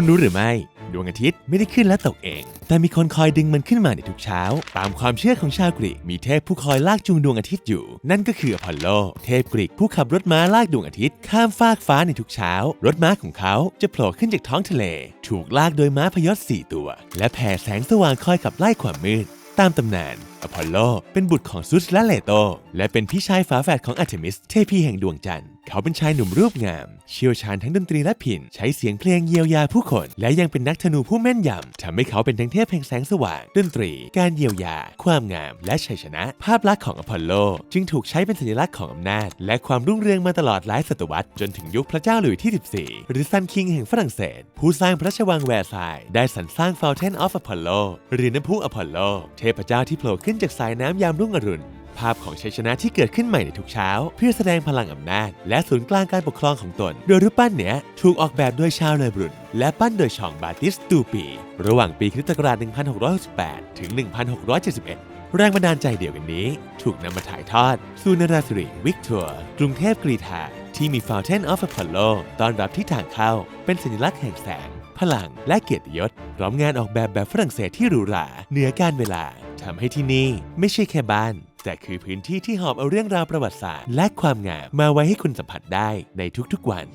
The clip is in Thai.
คุณรู้หรือไม่ ดวงอาทิตย์ไม่ได้ขึ้นและตกเอง แต่มีคนคอยดึงมันขึ้นมาในทุกเช้า ตามความเชื่อของชาวกรีกมีเทพผู้คอยลากจูงดวงอาทิตย์อยู่ นั่นก็คืออพอลโล เทพกรีกผู้ขับรถม้าลากดวงอาทิตย์ ข้ามฟากฟ้าในทุกเช้า รถม้าของเขาจะโผล่ขึ้นจากท้องทะเล ถูกลากโดยม้าพยศสี่ตัว และแผ่แสงสว่างคอยขับไล่ความมืดตามตำนานอพอลโล เป็นบุตรของซุสและเลโต และเป็นพี่ชายฝาแฝดของอาร์เทมิส เทพีแห่งดวงจันทร์ เขาเป็นชายหนุ่มรูปงาม เชี่ยวชาญทั้งดนตรีและพิณใช้เสียงเพลงเยียวยาผู้คน และยังเป็นนักธนูผู้แม่นยำทำให้เขาเป็นทั้งเทพแห่งแสงสว่าง ดนตรี การเยียวยา ความงาม และชัยชนะ ภาพลักษณ์ของอพอลโล จึงถูกใช้เป็นสัญลักษณ์ของอำนาจ และความรุ่งเรืองมาตลอดหลายศตวรรษจนถึงยุคพระเจ้าหลุยส์ที่ 14 หรือซันคิงแห่งฝรั่งเศส ผู้สร้างพระราชวังแวร์ซายได้สรรสร้าง Fountain of Apollo หรือน้ำพุอพอลโล เทพเจ้าที่โผล่ขึ้นจากสายน้ำยามรุ่งอรุณ ภาพของชัยชนะที่เกิดขึ้นใหม่ในทุกเช้า เพื่อแสดงพลังอำนาจ และศูนย์กลางการปกครองของตน โดยรูปปั้นเนี้ยถูกออกแบบโดยชาวเลบรุนและปั้นโดยชองบาติสตูปี ระหว่างปีคริสตศักราช 1668 ถึง 1671แรงบันดาลใจเดียวกันนี้ ถูกนำมาถ่ายทอดสู่นราธิวาสวิกตอร์กรุงเทพกรีฑาที่มี Fountain of Apollo ตอนรับที่ทางเข้า เป็นสัญลักษณ์แห่งแสง พลังและเกียรติยศพร้อมงานออกแบบแบบฝรั่งเศสที่หรูหราเหนือการเวลาทำให้ที่นี่ไม่ใช่แค่บ้าน แต่คือพื้นที่ที่หอบเอาเรื่องราวประวัติศาสตร์ และความงามมาไว้ให้คุณสัมผัสได้ในทุกๆวัน